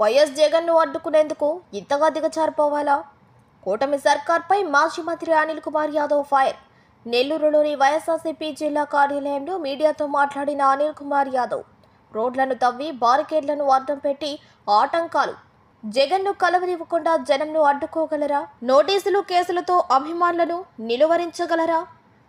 YS జగన్ను అడ్డుకునేందుకు ఇంతగా దిగజారిపోవాలా? కూటమి సర్కార్పై మాజీ మంత్రి అనిల్ కుమార్ యాదవ్ ఫైర్. నెల్లూరులోని వైఎస్ఆర్సీపీ జిల్లా కార్యాలయంలో మీడియాతో మాట్లాడిన అనిల్ కుమార్ యాదవ్ రోడ్లను తవ్వి బారికేడ్లను అడ్డం పెట్టి ఆటంకాలు. జగన్ను కలవనివ్వకుండా జనంను అడ్డుకోగలరా? నోటీసులు కేసులతో అభిమానులను నిలువరించగలరా?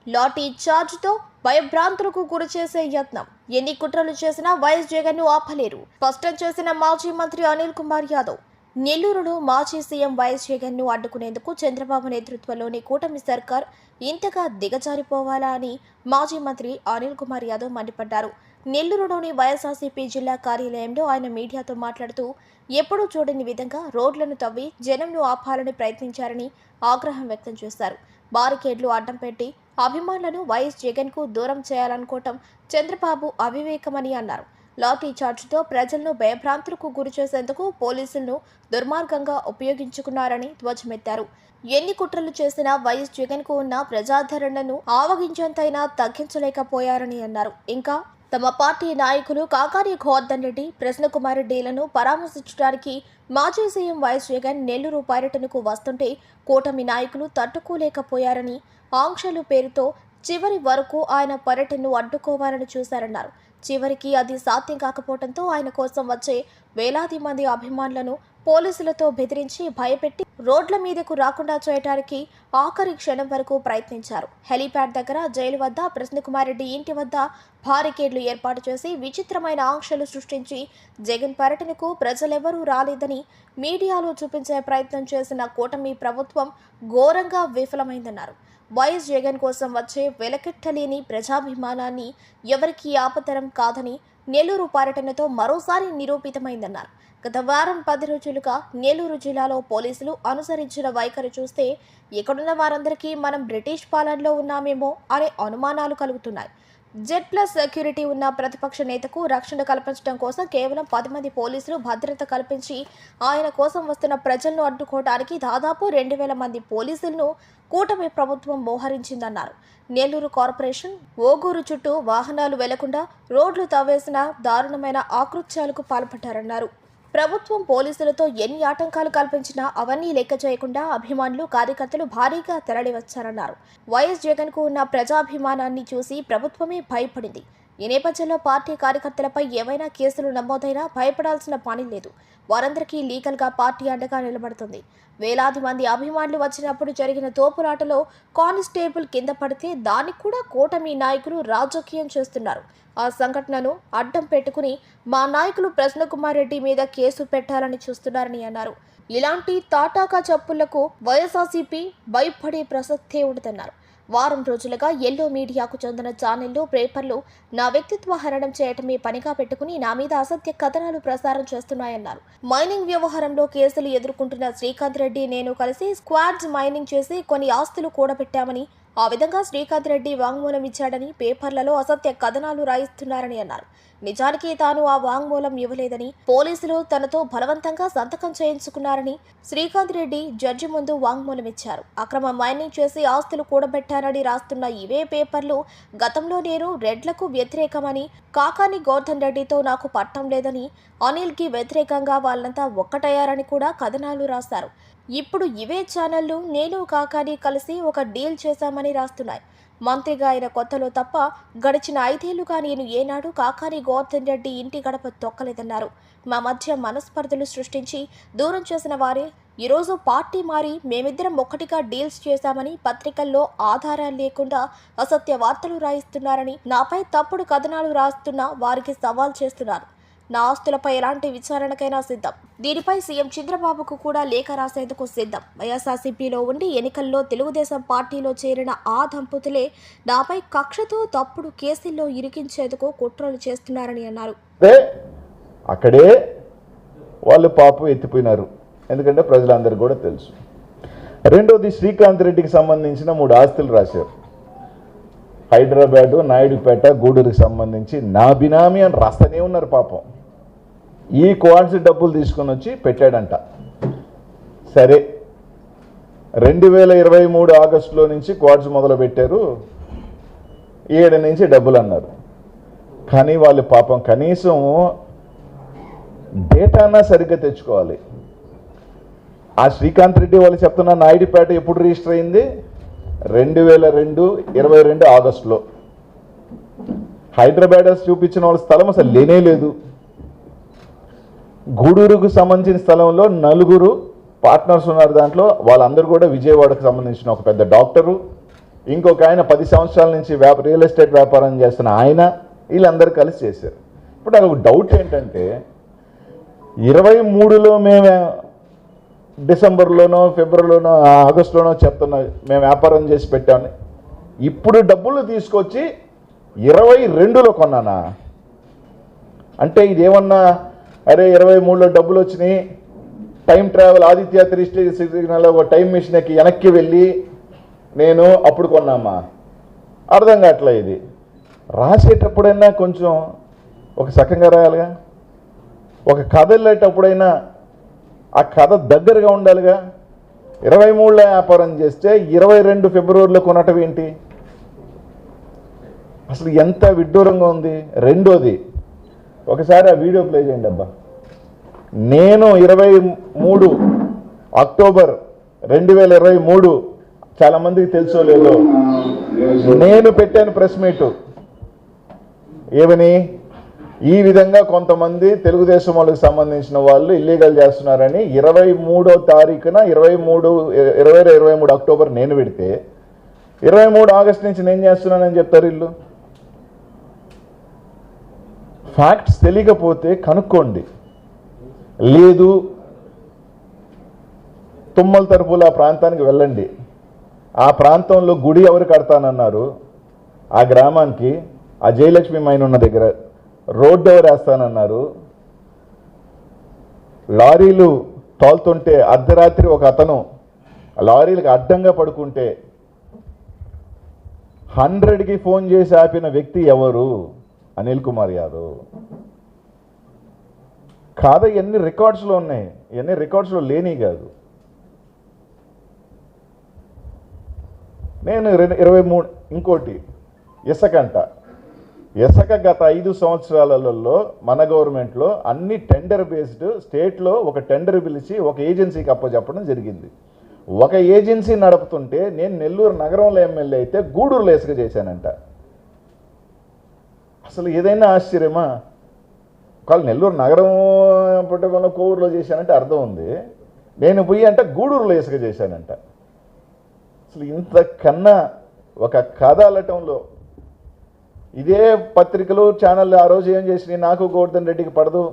లాఠీ చార్జ్తో భయభ్రాంతులకు గురి చేసే యత్నం. ఎన్ని కుట్రలు చేసినా వైఎస్ జగన్ను ఆపలేరు. స్పష్టం చేసిన మాజీ మంత్రి అనిల్ కుమార్ యాదవ్ నెల్లూరులో మాజీ సీఎం వైఎస్ జగన్ను అడ్డుకునేందుకు చంద్రబాబు నేతృత్వంలోని కూటమి సర్కార్ ఇంతగా దిగజారిపోవాలా అని మాజీ మంత్రి అనిల్ కుమార్ యాదవ్ మండిపడ్డారు. నెల్లూరులోని వైఎస్ఆర్సీపీ జిల్లా కార్యాలయంలో ఆయన మీడియాతో మాట్లాడుతూ ఎప్పుడూ చూడని విధంగా రోడ్లను తవ్వి జనంను ఆపాలని ప్రయత్నించారని ఆగ్రహం వ్యక్తం చేశారు. బారికేడ్లు అడ్డం పెట్టి అభిమానులను వైఎస్ జగన్కు దూరం చేయాలనుకోవటం చంద్రబాబు అవివేకమని అన్నారు. లాఠీ చార్జ్తో ప్రజలను భయభ్రాంతులకు గురి చేసేందుకు పోలీసులను దుర్మార్గంగా ఉపయోగించుకున్నారని ధ్వజమెత్తారు. ఎన్ని కుట్రలు చేసినా వైఎస్ జగన్కు ఉన్న ప్రజాదరణను ఆవగించేంతైనా తగ్గించలేకపోయారని అన్నారు. ఇంకా తమ పార్టీ నాయకులు కాకాని గోవర్ధన్ రెడ్డి ప్రశ్నకుమార్ రెడ్డిలను పరామర్శించడానికి మాజీ సీఎం వైఎస్ జగన్ నెల్లూరు పర్యటనకు వస్తుంటే కూటమి నాయకులు తట్టుకోలేకపోయారని ఆంక్షలు పేరుతో చివరి వరకు ఆయన పర్యటనను అడ్డుకోవాలని చూశారన్నారు. చివరికి అది సాధ్యం కాకపోవడంతో ఆయన కోసం వచ్చే వేలాది మంది అభిమానులను పోలీసులతో బెదిరించి భయపెట్టి రోడ్ల మీదకు రాకుండా చేయడానికి ఆఖరి క్షణం వరకు ప్రయత్నించారు. హెలీప్యాడ్ దగ్గర జైలు వద్ద ప్రశ్నకుమార్ రెడ్డి ఇంటి వద్ద బారికేడ్లు ఏర్పాటు చేసి విచిత్రమైన ఆంక్షలు సృష్టించి జగన్ పర్యటనకు ప్రజలెవరూ రాలేదని మీడియాలో చూపించే ప్రయత్నం చేసిన కూటమి ప్రభుత్వం ఘోరంగా విఫలమైందన్నారు. వైఎస్ జగన్ కోసం వచ్చే వెలకెట్టలేని ప్రజాభిమానాన్ని ఎవరికీ ఆపతరం కాదని నెల్లూరు పర్యటనతో మరోసారి నిరూపితమైందన్నారు. గత వారం పది రోజులుగా నెల్లూరు జిల్లాలో పోలీసులు అనుసరించిన వైఖరి చూస్తే ఇక్కడున్న వారందరికీ మనం బ్రిటిష్ పాలనలో ఉన్నామేమో అనే అనుమానాలు కలుగుతున్నాయి. జెడ్ ప్లస్ సెక్యూరిటీ ఉన్న ప్రతిపక్ష నేతకు రక్షణ కల్పించడం కోసం కేవలం పది మంది పోలీసులు భద్రత కల్పించి ఆయన కోసం వస్తున్న ప్రజలను అడ్డుకోవడానికి దాదాపు రెండు వేల మంది పోలీసులను కూటమి ప్రభుత్వం మోహరించిందన్నారు. నెల్లూరు కార్పొరేషన్ ఓగూరు చుట్టూ వాహనాలు వెళ్ళకుండా రోడ్లు తవ్వేసిన దారుణమైన ఆకృత్యాలకు పాల్పడ్డారన్నారు. ప్రభుత్వం పోలీసులతో ఎన్ని ఆటంకాలు కల్పించినా అవన్నీ లెక్క చేయకుండా అభిమానులు కార్యకర్తలు భారీగా తరలివచ్చారన్నారు. వైఎస్ జగన్కు ఉన్న ప్రజాభిమానాన్ని చూసి ప్రభుత్వమే భయపడింది. ఈ నేపథ్యంలో పార్టీ కార్యకర్తలపై ఏవైనా కేసులు నమోదైనా భయపడాల్సిన పని లేదు. వారందరికీ లీగల్గా పార్టీ అండగా నిలబడుతుంది. వేలాది మంది అభిమానులు వచ్చినప్పుడు జరిగిన తోపులాటలో కానిస్టేబుల్ కింద పడితే దానికి కూడా కూటమి నాయకులు రాజకీయం చేస్తున్నారు. ఆ సంఘటనను అడ్డం పెట్టుకుని మా నాయకులు ప్రశ్నకుమార్ రెడ్డి మీద కేసు పెట్టాలని చూస్తున్నారని అన్నారు. ఇలాంటి తాటాకా చప్పులకు వైఎస్ఆర్సీపీ భయపడే ప్రసక్తే ఉండదన్నారు. వారం రోజులుగా ఎల్లో మీడియాకు చెందిన ఛానళ్ళు పేపర్లు నా వ్యక్తిత్వ హరణం చేయటమే పనిగా పెట్టుకుని నా మీద అసత్య కథనాలు ప్రసారం చేస్తున్నాయన్నారు. మైనింగ్ వ్యవహారంలో కేసులు ఎదుర్కొంటున్న శ్రీకాంత్ రెడ్డి నేను కలిసి స్క్వాడ్స్ మైనింగ్ చేసి కొన్ని ఆస్తులు కూడబెట్టామని ఆ విధంగా శ్రీకాంత్ రెడ్డి వాంగ్మూలం ఇచ్చాడని పేపర్లలో అసత్య కథనాలు రాయిస్తున్నారని అన్నారు. నిజానికి తాను ఆ వాంగ్మూలం ఇవ్వలేదని పోలీసులు తనతో బలవంతంగా సంతకం చేయించుకున్నారని శ్రీకాంత్ రెడ్డి జడ్జి ముందు వాంగ్మూలం ఇచ్చారు. అక్రమ మైనింగ్ చేసి ఆస్తులు కూడబెట్టారని రాస్తున్న ఇవే పేపర్లు గతంలో నేను రెడ్లకు వ్యతిరేకమని కాకాని గోవర్ధన్ రెడ్డితో నాకు పట్టం లేదని అనిల్కి వ్యతిరేకంగా వాళ్ళంతా ఒక్కటయ్యారని కూడా కథనాలు రాశారు. ఇప్పుడు ఇవే ఛానళ్ళు నేను కాకాని కలిసి ఒక డీల్ చేశామని రాస్తున్నాయి. మంత్రిగా అయిన కొత్తలో తప్ప గడిచిన ఐదేళ్ళుగా నేను ఏనాడు కాకాని గోవర్ధన్ రెడ్డి ఇంటి గడప తొక్కలేదన్నారు. మా మధ్య మనస్పర్ధలు సృష్టించి దూరం చేసిన వారే ఈరోజు పార్టీ మారి మేమిద్దరం ఒక్కటిగా డీల్స్ చేశామని పత్రికల్లో ఆధారాలు లేకుండా అసత్య వార్తలు రాయిస్తున్నారని నాపై తప్పుడు కథనాలు రాస్తున్న వారికి సవాల్ చేస్తున్నారు. నా ఆస్తులపై ఎలాంటి విచారణకైనా సిద్ధం. దీనిపై సీఎం చంద్రబాబుకు కూడా లేఖ రాసేందుకు సిద్ధం. వైఎస్ఆర్సీపీలో ఉండి ఎన్నికల్లో తెలుగుదేశం పార్టీలో చేరిన ఆ దంపతులే నాపై కక్షతో తప్పుడు కేసుల్లో ఇరికించేందుకు కుట్రలు చేస్తున్నారని అన్నారు. అక్కడే వాళ్ళు పాపం ఎత్తిపోయినారు. ఎందుకంటే ప్రజలందరికీ కూడా తెలుసు. రెండోది శ్రీకాంత్ రెడ్డికి సంబంధించిన మూడు ఆస్తులు రాశారు. హైదరాబాదు నాయుడుపేట గూడూరుకి సంబంధించి నా బినామీ అని రాస్తూనే ఉన్నారు పాపం. ఈ క్వాడ్స్ డబ్బులు తీసుకొని వచ్చి పెట్టాడంట. సరే. రెండు వేల ఇరవై మూడు ఆగస్టులో నుంచి క్వాడ్స్ మొదలు పెట్టారు. ఏడు నుంచి డబ్బులు అన్నారు. కానీ వాళ్ళు పాపం కనీసం డేటానా సరిగ్గా తెచ్చుకోవాలి. ఆ శ్రీకాంత్ రెడ్డి వాళ్ళు చెప్తున్న నాయుడిపేట ఎప్పుడు రిజిస్టర్ అయింది? రెండు వేల రెండు ఇరవై రెండు ఆగస్టులో. హైదరాబాద్ చూపించిన వాళ్ళ స్థలం అసలు లేనే లేదు. గూడూరుకు సంబంధించిన స్థలంలో నలుగురు పార్ట్నర్స్ ఉన్నారు దాంట్లో. వాళ్ళందరూ కూడా విజయవాడకు సంబంధించిన ఒక పెద్ద డాక్టరు. ఇంకొక ఆయన పది సంవత్సరాల నుంచి వ్యాప రియల్ ఎస్టేట్ వ్యాపారం చేస్తున్న ఆయన వీళ్ళందరూ కలిసి చేశారు. ఇప్పుడు నాకు ఒక డౌట్ ఏంటంటే ఇరవై మూడులో మేము డిసెంబర్లోనో ఫిబ్రవరిలోనో ఆగస్టులోనో చెప్తున్నా మేము వ్యాపారం చేసి పెట్టామని. ఇప్పుడు డబ్బులు తీసుకొచ్చి ఇరవై రెండులో కొన్నానా? అంటే ఇదేమన్నా అరే ఇరవై మూడులో డబ్బులు వచ్చినాయి. టైం ట్రావెల్ ఆదిత్య త్రీ సిగ్నల్ ఒక టైం మిషన్ ఎక్కి వెనక్కి వెళ్ళి నేను అప్పుడు కొన్నామా? అర్థం కావట్లే ఇది. రాసేటప్పుడైనా కొంచెం ఒక సకంగా రాయాలిగా? ఒక కథ వెళ్ళేటప్పుడైనా ఆ కథ దగ్గరగా ఉండాలిగా? ఇరవై మూడులో వ్యాపారం చేస్తే ఇరవై రెండు ఫిబ్రవరిలో కొనటం ఏంటి? అసలు ఎంత విడ్డూరంగా ఉంది? రెండోది ఒకసారి ఆ వీడియో ప్లే చేయండి అబ్బా. నేను ఇరవై మూడు అక్టోబర్ రెండు వేల ఇరవై మూడు చాలా మందికి తెలుసో లేదో నేను పెట్టాను ప్రెస్ మీట్. ఏమని? ఈ విధంగా కొంతమంది తెలుగుదేశం వాళ్ళకి సంబంధించిన వాళ్ళు ఇల్లీగల్ చేస్తున్నారని ఇరవై మూడో తారీఖున ఇరవై మూడు ఇరవై ఇరవై మూడు అక్టోబర్ నేను పెడితే ఇరవై మూడు ఆగస్ట్ నుంచి నేను చేస్తున్నానని చెప్తారు ఇల్లు ఫ్యాక్ట్స్ తెలియకపోతే కనుక్కోండి. లేదు తుమ్మల తరపుల ఆ ప్రాంతానికి వెళ్ళండి. ఆ ప్రాంతంలో గుడి ఎవరు కడతానన్నారు? ఆ గ్రామానికి ఆ జయలక్ష్మి మైన్ ఉన్న దగ్గర రోడ్డు ఎవరు వేస్తానన్నారు? లారీలు తోలుతుంటే అర్ధరాత్రి ఒక అతను లారీలకు అడ్డంగా పడుకుంటే హండ్రెడ్కి ఫోన్ చేసి ఆపిన వ్యక్తి ఎవరు? అనిల్ కుమార్ యాదవ్. కాదా ఎన్ని రికార్డ్స్లో ఉన్నాయి? ఇవన్నీ రికార్డ్స్లో లేని కాదు. నేను ఇరవై మూడు ఇంకోటి ఇసకంట. ఇసక గత ఐదు సంవత్సరాలలో మన గవర్నమెంట్లో అన్ని టెండర్ బేస్డ్ స్టేట్లో ఒక టెండర్ పిలిచి ఒక ఏజెన్సీకి అప్పచెప్పడం జరిగింది. ఒక ఏజెన్సీ నడుపుతుంటే నేను నెల్లూరు నగరంలో ఎమ్మెల్యే అయితే గూడూరులో ఇసుక చేశానంట. అసలు ఏదైనా ఆశ్చర్యమా? ఒకవేళ నెల్లూరు నగరం పుట్టకంలో కోవూరులో చేశానంటే అర్థం ఉంది. నేను పోయి అంటే గూడూరులో ఇసుక చేశానంట. అసలు ఇంతకన్నా ఒక కథ అలటంలో ఇదే పత్రికలు ఛానళ్ళు ఆ రోజు ఏం చేసినాయి? నాకు గోవర్ధన్ రెడ్డికి పడదు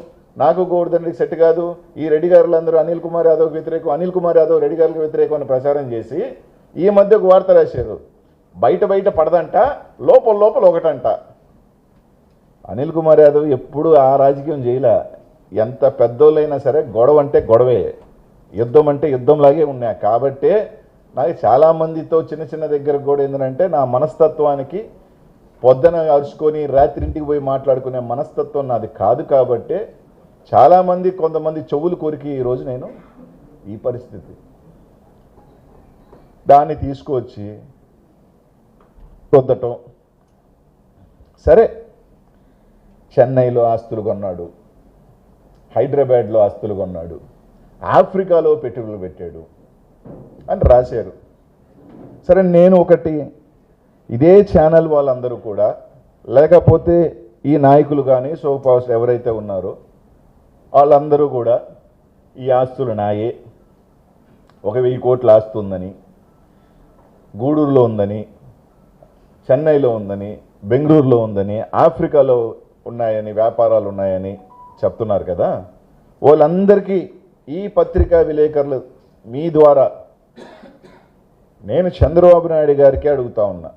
నాకు గోవర్ధన్ రెడ్డికి సెట్ కాదు. ఈ రెడ్డి గారులందరూ అనిల్ కుమార్ యాదవ్కి వ్యతిరేకం అనిల్ కుమార్ యాదవ్ రెడ్డి గారికి వ్యతిరేకం అని ప్రచారం చేసి ఈ మధ్య ఒక వార్త రాశారు. బయట బయట పడదంట లోపల లోపల ఒకటంట. అనిల్ కుమార్ యాదవ్ ఎప్పుడు ఆ రాజకీయం చేయలే. ఎంత పెద్దోళ్ళైనా సరే గొడవ అంటే గొడవే. యుద్ధం అంటే యుద్ధంలాగే ఉన్నాయి. కాబట్టే నాకు చాలామందితో చిన్న చిన్న దగ్గర కూడా ఏంటంటే నా మనస్తత్వానికి పొద్దున అరుచుకొని రాత్రి ఇంటికి పోయి మాట్లాడుకునే మనస్తత్వం నాది కాదు కాబట్టే చాలామంది కొంతమంది చెవులు కొరికి ఈరోజు నేను ఈ పరిస్థితి. దాన్ని తీసుకువచ్చి రుద్దటం సరే. చెన్నైలో ఆస్తులు కొన్నాడు. హైదరాబాద్లో ఆస్తులు కొన్నాడు. ఆఫ్రికాలో పెట్టుబడులు పెట్టాడు అని రాశారు. సరే నేను ఒకటి ఇదే ఛానల్ వాళ్ళందరూ కూడా లేకపోతే ఈ నాయకులు కానీ సోప్ హౌస్ ఎవరైతే ఉన్నారో వాళ్ళందరూ కూడా ఈ ఆస్తులు నాయే. ఒక వెయ్యి కోట్ల ఆస్తు ఉందని గూడూరులో ఉందని చెన్నైలో ఉందని బెంగళూరులో ఉందని ఆఫ్రికాలో ఉన్నాయని వ్యాపారాలు ఉన్నాయని చెప్తున్నారు కదా. వాళ్ళందరికీ ఈ పత్రికా విలేకరులు మీ ద్వారా నేను చంద్రబాబు నాయుడు గారికి అడుగుతా ఉన్నా.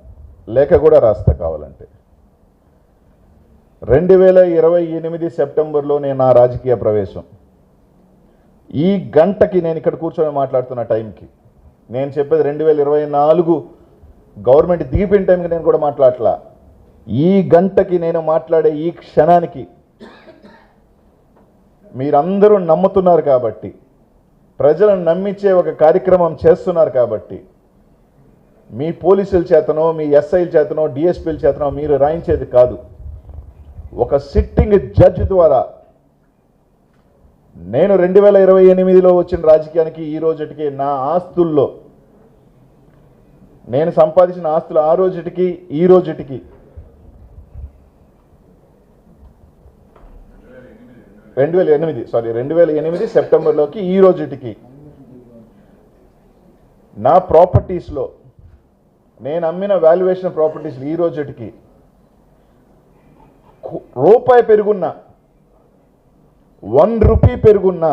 లేఖ కూడా రాస్తా కావాలంటే. రెండు వేల ఇరవై ఎనిమిది సెప్టెంబర్లో నేను నా రాజకీయ ప్రవేశం. ఈ గంటకి నేను ఇక్కడ కూర్చొని మాట్లాడుతున్న టైంకి నేను చెప్పేది రెండు వేల ఇరవై నాలుగు గవర్నమెంట్ దిగిపోయిన టైంకి నేను కూడా మాట్లాడట్లా ఈ గంటకి నేను మాట్లాడే ఈ క్షణానికి మీరందరూ నమ్ముతున్నారు కాబట్టి ప్రజలను నమ్మించే ఒక కార్యక్రమం చేస్తున్నారు కాబట్టి మీ పోలీసుల చేతనో మీ ఎస్ఐల చేతనో డిఎస్పీల చేతనో మీరు రాయించేది కాదు. ఒక సిట్టింగ్ జడ్జ్ ద్వారా నేను రెండు వేల ఇరవై ఎనిమిదిలో వచ్చిన రాజకీయానికి ఈ రోజుటికి నా ఆస్తుల్లో నేను సంపాదించిన ఆస్తులు ఆ రోజుటికి ఈ రోజుటికి రెండు వేల ఎనిమిది సారీ రెండు వేల ఎనిమిది సెప్టెంబర్లోకి ఈ రోజుటికి నా ప్రాపర్టీస్లో నేను అమ్మిన వాల్యుయేషన్ ప్రాపర్టీస్ ఈ రోజుటికి రూపాయి పెరుగున్న వన్ రూపీ పెరుగున్న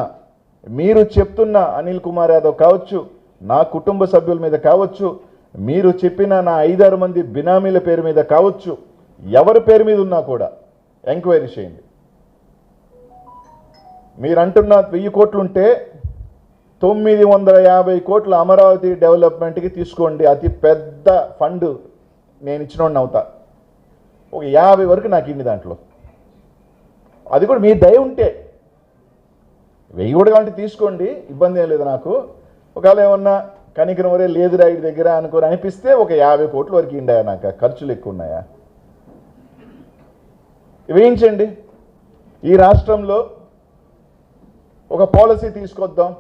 మీరు చెప్తున్న అనిల్ కుమార్ యాదవ్ కావచ్చు నా కుటుంబ సభ్యుల మీద కావచ్చు మీరు చెప్పిన నా ఐదారు మంది బినామీల పేరు మీద కావచ్చు ఎవరి పేరు మీద ఉన్నా కూడా ఎంక్వైరీ చేయండి. మీరు అంటున్న వెయ్యి కోట్లు ఉంటే తొమ్మిది వందల యాభై కోట్ల అమరావతి డెవలప్మెంట్కి తీసుకోండి. అతి పెద్ద ఫండ్ నేను ఇచ్చినోడిని అవుతా. ఒక యాభై వరకు నాకు ఇండి దాంట్లో. అది కూడా మీ దయ ఉంటే. వెయ్యి కూడా కాబట్టి తీసుకోండి. ఇబ్బంది ఏం లేదు నాకు. ఒకవేళ ఏమన్నా కనికరం వరే లేదు రైడ్ దగ్గర అనుకోని అనిపిస్తే ఒక యాభై కోట్ల వరకు ఇండాయా నాకు. ఖర్చులు ఎక్కువ ఉన్నాయా? వేయించండి. ఈ రాష్ట్రంలో ఒక పాలసీ తీసుకొద్దాం.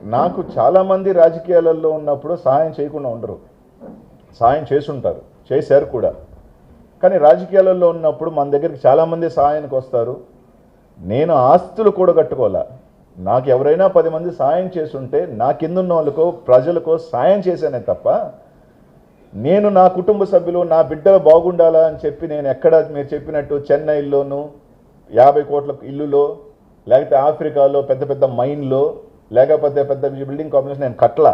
నాకు చాలామంది రాజకీయాలలో ఉన్నప్పుడు సహాయం చేయకుండా ఉండరు. సహాయం చేసుంటారు చేశారు కూడా. కానీ రాజకీయాలలో ఉన్నప్పుడు మన దగ్గరికి చాలామంది సహాయానికి వస్తారు. నేను ఆస్తులు కూడా కట్టుకోవాలా? నాకు ఎవరైనా పది మంది సాయం చేసుంటే నా కిందున్న వాళ్ళకో ప్రజలకో సాయం చేశానే తప్ప నేను నా కుటుంబ సభ్యులు నా బిడ్డలు బాగుండాలా అని చెప్పి నేను ఎక్కడ మీరు చెప్పినట్టు చెన్నైలోనూ యాభై కోట్ల ఇల్లులో లేకపోతే ఆఫ్రికాలో పెద్ద పెద్ద మైన్లో లేకపోతే పెద్ద బిల్డింగ్ కాంప్లెక్స్ నేను కట్టలా.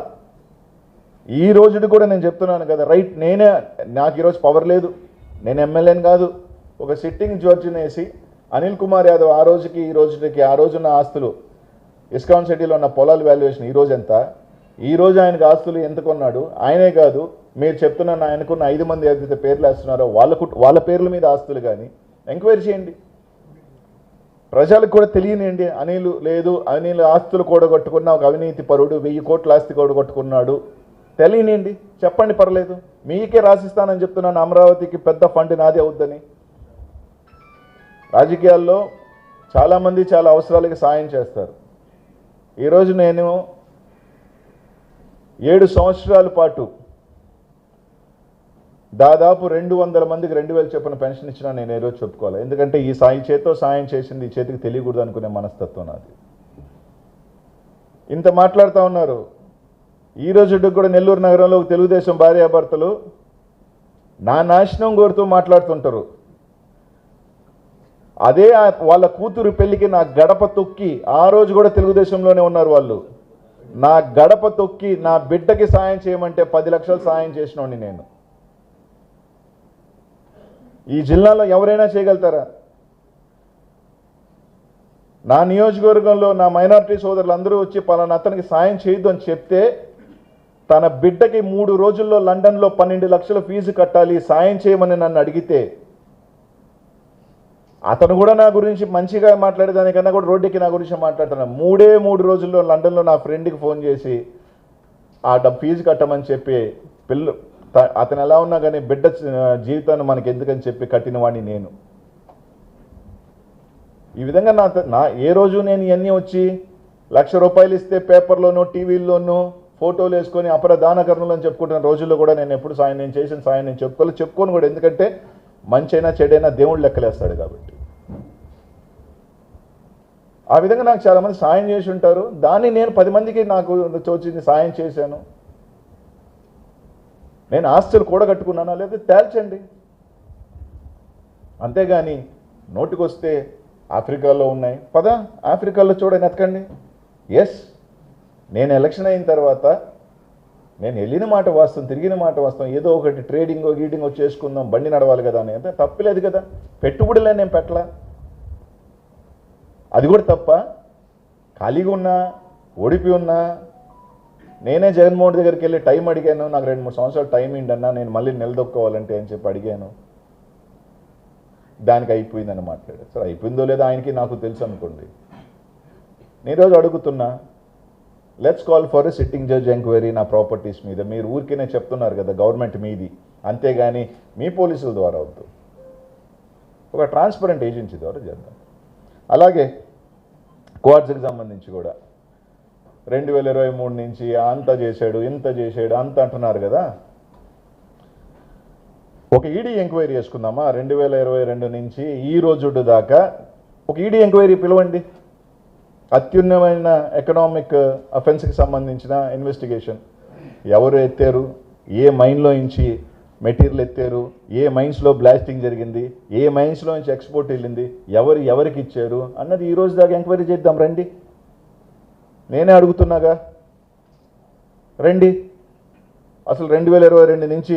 ఈ రోజుది కూడా నేను చెప్తున్నాను కదా రైట్ నేనే నాకు ఈరోజు పవర్ లేదు. నేను ఎమ్మెల్యేని కాదు. ఒక సిట్టింగ్ జడ్జిని వేసి అనిల్ కుమార్ యాదవ్ ఆ రోజుకి ఈ రోజుకి ఆ రోజున్న ఆస్తులు ఇస్కాన్ సిటీలో ఉన్న పొలాల వాల్యుయేషన్ ఈ రోజు ఎంత? ఈరోజు ఆయనకు ఆస్తులు ఎంత కొన్నాడు? ఆయనే కాదు మీరు చెప్తున్న ఆయనకున్న ఐదు మంది ఏదైతే పేర్లు వేస్తున్నారో వాళ్ళ వాళ్ళ పేర్ల మీద ఆస్తులు కానీ ఎంక్వైరీ చేయండి. ప్రజలకు కూడా తెలియనియండి. అనిల్ లేదు అనిల్ ఆస్తులు కూడగొట్టుకున్న ఒక అవినీతి పరుడు వెయ్యి కోట్ల ఆస్తి కూడగొట్టుకున్నాడు. తెలియనియండి. చెప్పండి పర్లేదు. మీకే రాసిస్తానని చెప్తున్నాను. అమరావతికి పెద్ద ఫండ్ నాదే అవుద్దని. రాజకీయాల్లో చాలామంది చాలా అవసరాలకి సాయం చేస్తారు. ఈరోజు నేను ఏడు సంవత్సరాల పాటు దాదాపు రెండు వందల మందికి రెండు వేలు చొప్పున పెన్షన్ ఇచ్చినా నేను ఏదో చెప్పుకోవాలి. ఎందుకంటే ఈ సాయి చేతితో సాయం చేసింది ఈ చేతికి తెలియకూడదు అనుకునే మనస్తత్వం నాది. ఇంత మాట్లాడుతూ ఉన్నారు. ఈ రోజు కూడా నెల్లూరు నగరంలో ఒక తెలుగుదేశం భార్యాభర్తలు నా నాశనం కోరుతూ మాట్లాడుతుంటారు. అదే వాళ్ళ కూతురు పెళ్ళికి నా గడప తొక్కి ఆ రోజు కూడా తెలుగుదేశంలోనే ఉన్నారు వాళ్ళు. నా గడప తొక్కి నా బిడ్డకి సాయం చేయమంటే పది లక్షలు సాయం చేసినోడిని నేను. ఈ జిల్లాలో ఎవరైనా చేయగలుగుతారా? నా నియోజకవర్గంలో నా మైనారిటీ సోదరులు అందరూ వచ్చి పలానా అతనికి సాయం చేయొద్దు అని చెప్తే తన బిడ్డకి మూడు రోజుల్లో లండన్లో పన్నెండు లక్షల ఫీజు కట్టాలి సాయం చేయమని నన్ను అడిగితే అతను కూడా నా గురించి మంచిగా మాట్లాడేదానికన్నా కూడా రోడ్డుకి నా గురించి మాట్లాడుతున్నాను మూడే మూడు రోజుల్లో లండన్లో నా ఫ్రెండ్కి ఫోన్ చేసి ఆ డబ్బు ఫీజు కట్టమని చెప్పి పిల్ల అతను ఎలా ఉన్నా కానీ బిడ్డ జీవితాన్ని మనకి ఎందుకని చెప్పి కట్టిన వాడిని నేను. ఈ విధంగా నా నా ఏ రోజు నేను ఇవన్నీ వచ్చి లక్ష రూపాయలు ఇస్తే పేపర్లోనూ టీవీల్లోనూ ఫోటోలు వేసుకొని అపర దానకరణలు అని చెప్పుకుంటున్న రోజుల్లో కూడా నేను ఎప్పుడు సాయం నేను చేసిన సాయం నేను చెప్పుకోవాలి చెప్పుకోను కూడా ఎందుకంటే మంచి అయినా చెడైనా దేవుడు లెక్కలేస్తాడు కాబట్టి. ఆ విధంగా నాకు చాలామంది సాయం చేసి ఉంటారు. దాన్ని నేను పది మందికి నాకు తోచింది సాయం చేశాను. నేను ఆస్తులు కూడగట్టుకున్నానా? లేదా తేల్చండి. అంతేగాని నోటికొస్తే ఆఫ్రికాలో ఉన్నాయి. పదా ఆఫ్రికాలో చూడని ఎతకండి ఎస్ నేను ఎలక్షన్ అయిన తర్వాత నేను వెళ్ళిన మాట వాస్తవం తిరిగిన మాట వాస్తవం ఏదో ఒకటి ట్రేడింగ్ గీడింగో చేసుకుందాం బండి నడవాలి కదా అని. అంటే తప్పులేదు కదా. పెట్టుబడిలే నేను పెట్టలా. అది కూడా తప్ప ఖాళీగా ఉన్నా ఓడిపి ఉన్నా నేనే జగన్మోహన్ దగ్గరికి వెళ్ళి టైం అడిగాను నాకు రెండు మూడు సంవత్సరాలు టైం ఏంటన్నా నేను మళ్ళీ నిలదొక్కోవాలంటే అని చెప్పి అడిగాను. దానికి అయిపోయిందని మాట్లాడారు. సరే అయిపోయిందో లేదో ఆయనకి నాకు తెలుసు అనుకోండి. నేను రోజు అడుగుతున్నా let's call for a sitting judge enquiry నా ప్రాపర్టీస్ మీద. మీరు ఊరికేనే చెప్తున్నారు కదా గవర్నమెంట్ మీది. అంతేగాని మీ పోలీసుల ద్వారా వద్దు. ఒక ట్రాన్స్పరెంట్ ఏజెన్సీ ద్వారా చేద్దాం అలాగే క్వార్డ్స్కి సంబంధించి కూడా. రెండు వేల ఇరవై మూడు నుంచి అంత చేశాడు ఇంత చేశాడు అంత అంటున్నారు కదా. ఒక ఈడీ ఎంక్వైరీ చేసుకుందామా? రెండు వేల ఇరవై రెండు నుంచి ఈ రోజు దాకా ఒక ఈడీ ఎంక్వైరీ పిలవండి. అత్యున్నమైన ఎకనామిక్ అఫెన్స్కి సంబంధించిన ఇన్వెస్టిగేషన్. ఎవరు ఎత్తారు? ఏ మైన్లో నుంచి మెటీరియల్ ఎత్తారు? ఏ మైన్స్లో బ్లాస్టింగ్ జరిగింది? ఏ మైన్స్లో నుంచి ఎక్స్పోర్ట్ వెళ్ళింది? ఎవరు ఎవరికి ఇచ్చారు? అన్నది ఈ రోజు దాకా ఎంక్వైరీ చేద్దాం రండి. నేనే అడుగుతున్నాగా? రండి. అసలు రెండు వేల ఇరవై రెండు నుంచి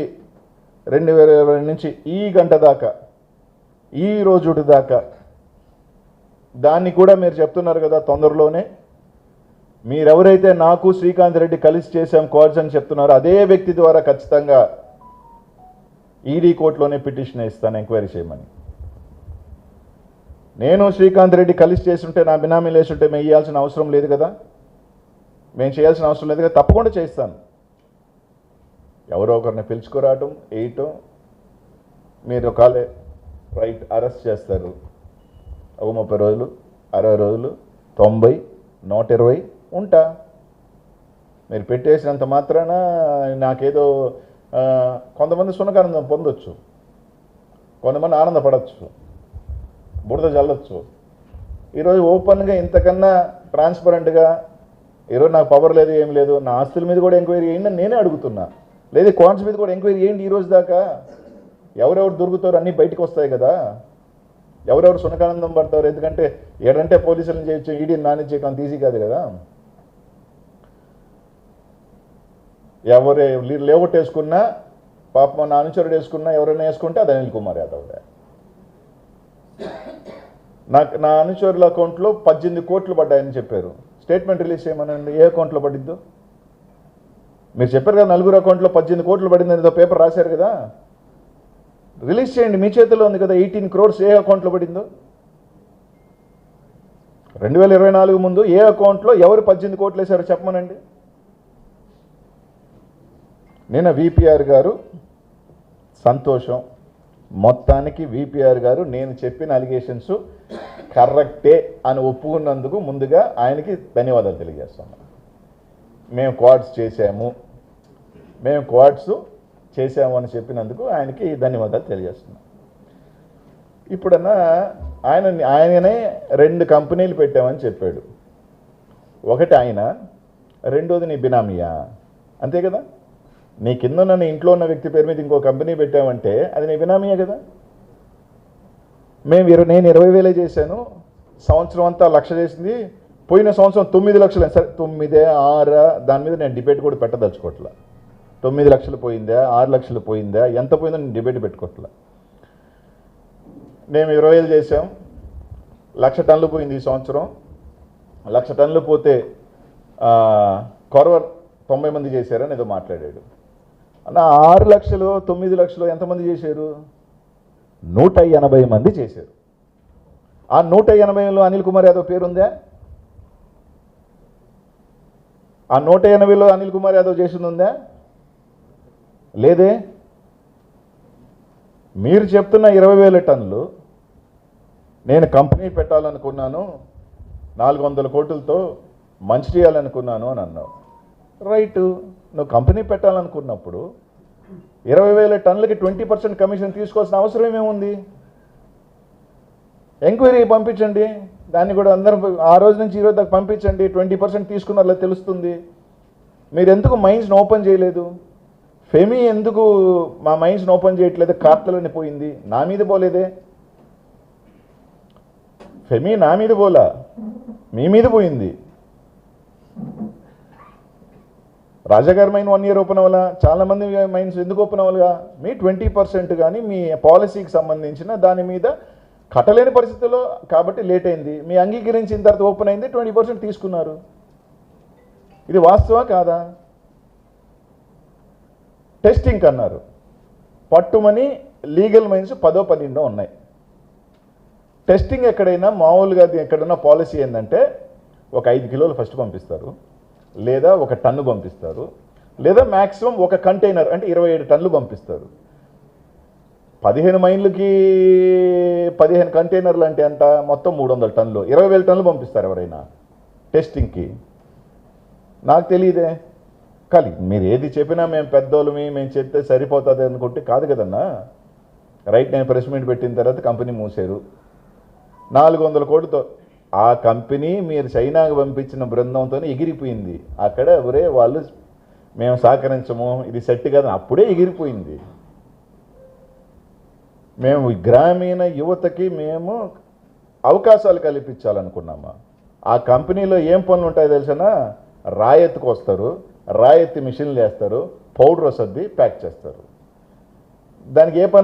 రెండు వేల ఇరవై రెండు నుంచి ఈ గంట దాకా ఈ రోజు దాకా దాన్ని కూడా మీరు చెప్తున్నారు కదా తొందరలోనే. మీరెవరైతే నాకు శ్రీకాంత్ రెడ్డి కలిసి చేశాం కోర్స్ అని చెప్తున్నారో అదే వ్యక్తి ద్వారా ఖచ్చితంగా ఈడీ కోర్టులోనే పిటిషన్ ఇస్తాను ఎంక్వైరీ చేయమని. నేను శ్రీకాంత్ రెడ్డి కలిసి చేస్తుంటే నా బినామీ వేస్తుంటే మేము ఇవ్వాల్సిన అవసరం లేదు కదా? మేము చేయాల్సిన అవసరం లేదు కదా తప్పకుండా చేస్తాను. ఎవరో ఒకరిని పిలుచుకురావటం వేయటం మీరు ఒకవేళ రైట్ అరెస్ట్ చేస్తారు. ఒక ముప్పై రోజులు అరవై రోజులు తొంభై నూట ఇరవై ఉంటా. మీరు పెట్టేసినంత మాత్రాన నాకేదో కొంతమంది సునకానందం పొందొచ్చు. కొంతమంది ఆనందపడవచ్చు బురద చల్లొచ్చు ఈరోజు ఓపెన్గా ఇంతకన్నా ట్రాన్స్పరెంట్గా ఈరోజు నాకు పవర్ లేదు ఏం లేదు నా ఆస్తుల మీద కూడా ఎంక్వైరీ చేయండి నేనే అడుగుతున్నా. లేదు కాన్స్ మీద కూడా ఎంక్వైరీ చేయండి ఈ రోజు దాకా. ఎవరెవరు దొరుకుతారు అన్నీ బయటకు వస్తాయి కదా. ఎవరెవరు సునకానందం పడతారు ఎందుకంటే ఏడంటే పోలీసులను చేయొచ్చు ఈడీని నాని చేయడం తీసి కాదు కదా. ఎవరు లేఅవుట్ వేసుకున్నా పాప నా అనుచరుడు వేసుకున్నా ఎవరైనా వేసుకుంటే అది అనిల్ కుమార్ యాదవ్దే నాకు నా అనుచరుల అకౌంట్లో పద్దెనిమిది కోట్లు పడ్డాయని చెప్పారు. స్టేట్మెంట్ రిలీజ్ చేయమనండి. ఏ అకౌంట్లో పడిద్దో? మీరు చెప్పారు కదా నలుగురు అకౌంట్లో పద్దెనిమిది కోట్లు పడింది ఏదో పేపర్ రాశారు కదా. రిలీజ్ చేయండి. మీ చేతిలో ఉంది కదా ఎయిటీన్ క్రోర్స్ ఏ అకౌంట్లో పడిందో? రెండు వేల ఇరవై నాలుగు ముందు ఏ అకౌంట్లో ఎవరు పద్దెనిమిది కోట్లు వేశారో చెప్పమనండి. నిన్న విపిఆర్ గారు సంతోషం. మొత్తానికి విపిఆర్ గారు నేను చెప్పిన అలిగేషన్స్ కరెక్టే అని ఒప్పుకున్నందుకు ముందుగా ఆయనకి ధన్యవాదాలు తెలియజేస్తున్నాను మేము క్వాడ్స్ చేశాము. మేము క్వాడ్స్ చేశాము అని చెప్పినందుకు ఆయనకి ధన్యవాదాలు తెలియజేస్తున్నాం. ఇప్పుడన్నా ఆయన ఆయననే రెండు కంపెనీలు పెట్టామని చెప్పాడు. ఒకటి ఆయన రెండోది నీ బినామియా? అంతే కదా? నీ కింద ఉన్న నీ ఇంట్లో ఉన్న వ్యక్తి పేరు మీద ఇంకో కంపెనీ పెట్టామంటే అది నీ బినామియా కదా? మేము ఇరవై నేను ఇరవై వేలే చేశాను. సంవత్సరం అంతా లక్ష చేసింది. పోయిన సంవత్సరం తొమ్మిది లక్షలు సరే తొమ్మిదే ఆరా దాని మీద నేను డిబేట్ కూడా పెట్టదలుచుకోవట్లా తొమ్మిది లక్షలు పోయిందా ఆరు లక్షలు పోయిందా ఎంత పోయిందో నేను డిబేట్ పెట్టుకోవట్లా మేము ఇరవై వేలు చేసాం లక్ష టన్నులు పోయింది ఈ సంవత్సరం. లక్ష టన్నులు పోతే ఆ, కొరవర్ తొంభై మంది చేశారని ఏదో మాట్లాడాడు. అన్న ఆరు లక్షలు తొమ్మిది లక్షలు ఎంతమంది చేశారు? నూట ఎనభై మంది చేశారు. ఆ నూట ఎనభైలో అనిల్ కుమార్ యాదవ్ పేరుందా? ఆ నూట ఎనభైలో అనిల్ కుమార్ యాదవ్ చేసింది లేదే. మీరు చెప్తున్న ఇరవై వేల టన్నులు నేను కంపెనీ పెట్టాలనుకున్నాను నాలుగు వందల కోట్లతో మంచి చేయాలనుకున్నాను అని అన్నావు. రైటు. నువ్వు కంపెనీ పెట్టాలనుకున్నప్పుడు ఇరవై వేల టన్నులకి ట్వంటీ పర్సెంట్ కమిషన్ తీసుకోవాల్సిన అవసరం ఏముంది? ఎంక్వైరీ పంపించండి. దాన్ని కూడా అందరం ఆ రోజు నుంచి ఈరోజు రోజు దాకా పంపించండి. ట్వంటీ పర్సెంట్ తీసుకున్నారో తెలుస్తుంది. మీరు ఎందుకు మైన్స్ని ఓపెన్ చేయలేదు? ఫెమీ ఎందుకు మా మైన్స్ని ఓపెన్ చేయట్లేదు? కార్తలని పోయింది. నా మీద పోలేదే. ఫెమీ నా మీద పోలా? మీ మీద పోయింది. రాజాగారి మైన్ వన్ ఇయర్ ఓపెన్ అవ్వాలా? చాలా మంది మైన్స్ ఎందుకు ఓపెన్ అవ్వాలిగా? మీ ట్వంటీ పర్సెంట్ కానీ మీ పాలసీకి సంబంధించిన దాని మీద కట్టలేని పరిస్థితుల్లో కాబట్టి లేట్ అయింది. మీ అంగీకరించిన తర్వాత ఓపెన్ అయింది ట్వంటీ పర్సెంట్ తీసుకున్నారు. ఇది వాస్తవా కాదా? టెస్టింగ్ అన్నారు. పట్టుమని లీగల్ మైన్స్ పదో పన్నెండో ఉన్నాయి. టెస్టింగ్ ఎక్కడైనా మామూలుగా అది ఎక్కడైనా పాలసీ ఏంటంటే ఒక ఐదు కిలోలు ఫస్ట్ పంపిస్తారు. లేదా ఒక టన్ను పంపిస్తారు లేదా మ్యాక్సిమం ఒక కంటైనర్ అంటే ఇరవై ఏడు టన్నులు పంపిస్తారు. పదిహేను మైళ్ళకి పదిహేను కంటైనర్లు అంటే ఎంత? మొత్తం మూడు వందల టన్నులు. ఇరవై వేల టన్నులు పంపిస్తారు ఎవరైనా టెస్టింగ్కి. నాకు తెలియదే. కానీ మీరు ఏది చెప్పినా మేము పెద్దోళ్ళమి మేము చెప్తే సరిపోతుంది అనుకుంటే కాదు కదన్నా. రైట్ నేను ప్రెస్ మీట్ పెట్టిన తర్వాత కంపెనీ మూసారు. నాలుగు వందల కోటితో ఆ కంపెనీ మీరు చైనాకు పంపించిన బృందంతో ఎగిరిపోయింది. అక్కడ ఒరే వాళ్ళు మేము సహకరించము ఇది సెట్ కదా అప్పుడే ఎగిరిపోయింది. మేము గ్రామీణ యువతకి మేము అవకాశాలు కల్పించాలనుకున్నామా? ఆ కంపెనీలో ఏం పనులు ఉంటాయో తెలిసినా? రాయెత్తుకు వస్తారు రాయెత్తి మిషన్లు వేస్తారు పౌడర్ వస్తుంది ప్యాక్ చేస్తారు. దానికి ఏ పని